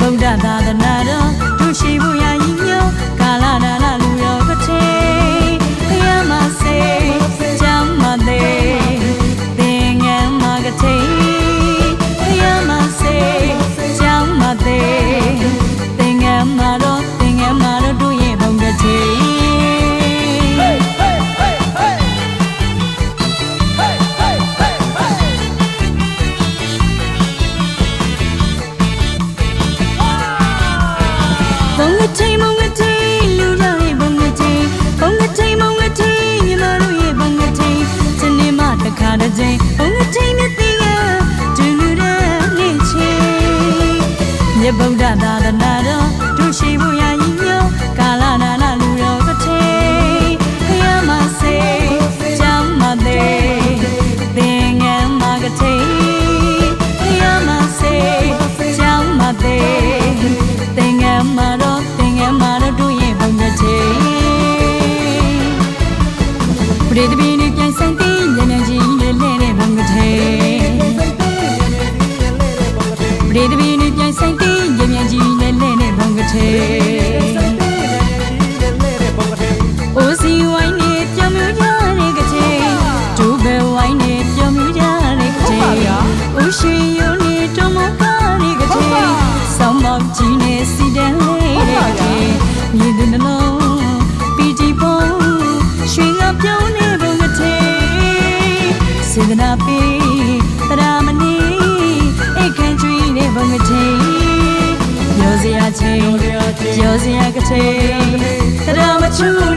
ဗုဒ္ဓသာသနာတော်တို့ရှိဖို့ရ ချိန်ဘုံငချိန်လူကြောင့်ရဲ့ဘုံငချိန်ဘုံငချိန်ဘုံငချိန်ညီမတို့ရဲ့ဘုံငချိန်စနေမတစ်ခါတစ်ချိန်ဘုံငချိန် ရိသပိနေပြန်ဆိုင်တဲ့ညနေကြီးလေးလေးနဲ့ဘုံတစ်ချိန်ပရိသပိနေပြန်ဆိုင်တဲ့ညမြန်ကြီးလေးလေးနဲ့ဘုံတစ်ချိန်အိုစီဝိုင်းနဲ့ပြောင်း တနာပေးတရာမနီအိတ်ခန့်ကျွေးနေဘုံကတဲ့ပြောစရာချင်းပြောစရာကတဲ့တရာမချူ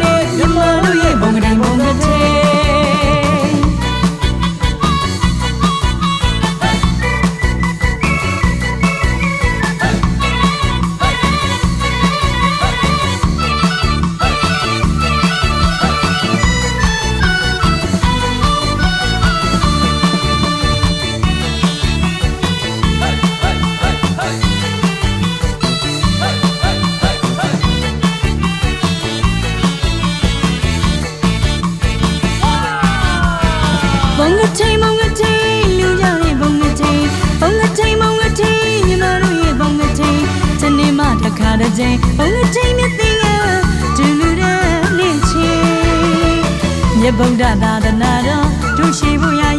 ဘုံကထိန်ဘုံကထိန်လူကြတဲ့ဘုံကထိန်ဘုံကထိန်ဘုံကထိန်ညီမတို့ရဲ့ဘုံကထိန်ဇနေမတစ်ခါတစ်ချိန်ဘုံကထိန်မြသိကဒူလူတဲ့လေးချေမြတ်ဗုဒ္ဓသာသနာတော်တို့ရှိဖို့ရာ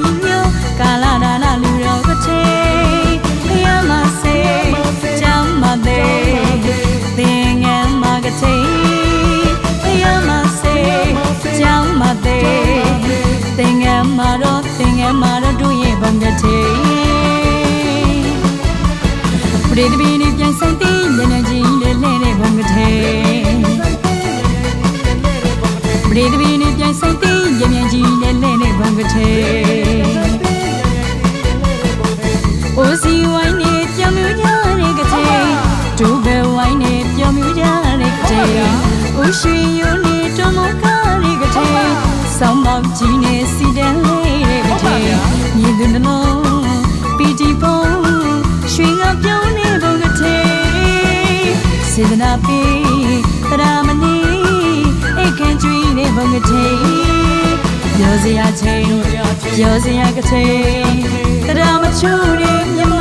ပရိသပိနေပြန်ဆိုင်တဲ့ညနေကြီးလေးလဲတဲ့ဘုံကတဲ့ပရိသပိနေပြန်ဆိုင်တဲ့ညမြန်ကြီးလေးလဲတဲ့ဘုံကတဲ့အိုစီဝိုင်းနေပြောင်းမြူကြတဲ့ကတဲ့ဒူဘဲဝိုင်းနေပြောင်းမြူကြတဲ့ကတဲ့အိုရွှေယိုနေတမကားတဲ့ကတဲ့ဆောင်းမောင်ကြီးနေစီတ စေတနာပေးတရာမနီအိတ်ခန့်ကျွေးနေဘုံကတဲ့ပြောစရာချင်းပြောစရာကတဲ့တရာမချိုးနေမြမ